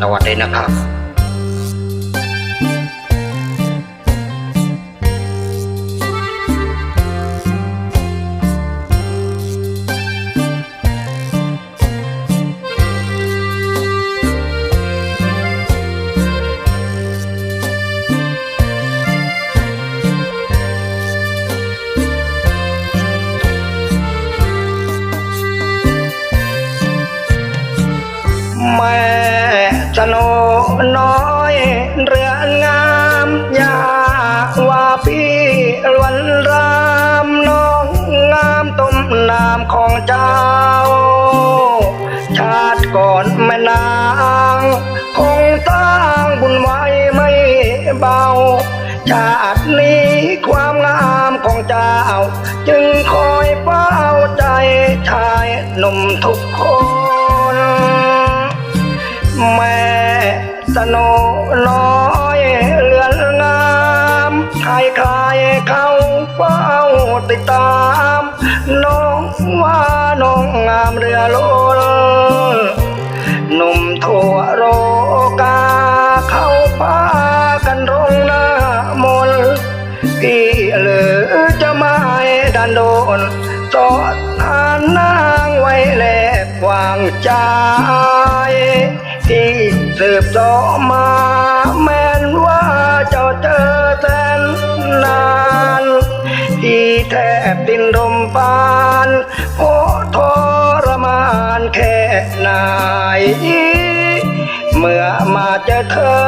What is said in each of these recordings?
สวัสดีนะครับแม่ สโนน้อยเรืองามยาว่าพี่ลวนรามน้องงามต้มน้ำของเจ้า ชาติก่อนแม่นางคงตั้งบุญไว้ไม่เบา ชาตินี้ความงามของเจ้า จึงคอยเฝ้าใจชายหนุ่มทุกคนแม่ สโนน้อยเลือนงามใครใครเขาเฝ้าติดตาม น้องว่าน้องงามเรือล้นหนุ่มทั่วโลกาเข้าพากันร้องหน้ามนต์พี่เหลือจะไม่ดันโดนสอดทานนางไว้แลกวางใจ ที่สืบต่อมาแม้นว่าเจ้าเจอแสนนานที่แทบดินรมปานเพทรมานแค่ไหนเมื่อมาเจอเธอ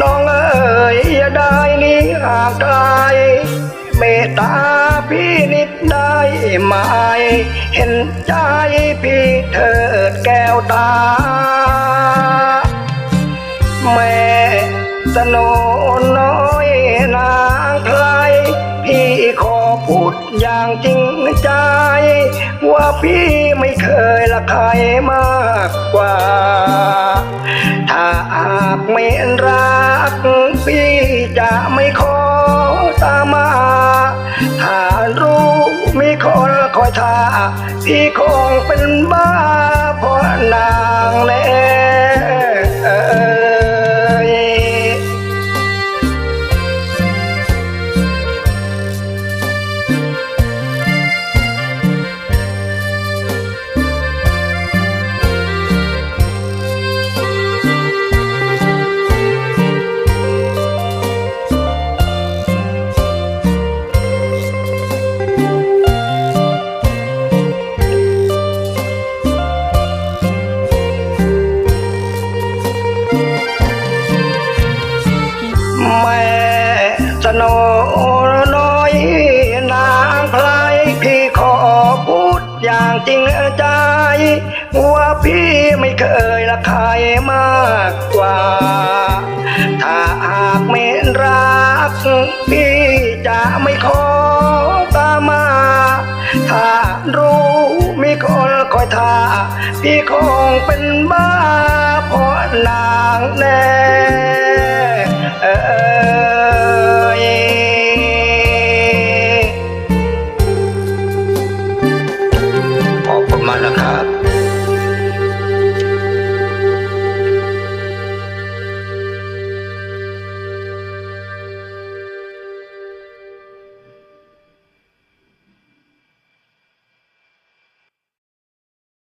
น้องเอ๋ยอย่าได้นี้ห่างไกลเมตตาพี่นิดได้ไหม เห็นใจพี่เถิดแก้วตา แม่สโนน้อยนางใครพี่ขอพูดอย่างจริงใจ ว่าพี่ไม่เคยละใครมากกว่า ถ้าหากไม่รัก พี่จะไม่ขอตามมาถ้ารู้มีคนคอยท่าพี่คงเป็นบ้าเพราะนา สโนน้อยนางพลายพี่ขอพูดอย่างจริงใจว่าพี่ไม่เคยละใครมากกว่า ถ้าหากไม่รัก พี่จะไม่ขอตามมาถ้ารู้มีคนคอยท่า พี่คงเป็นบ้าเพราะนางแน่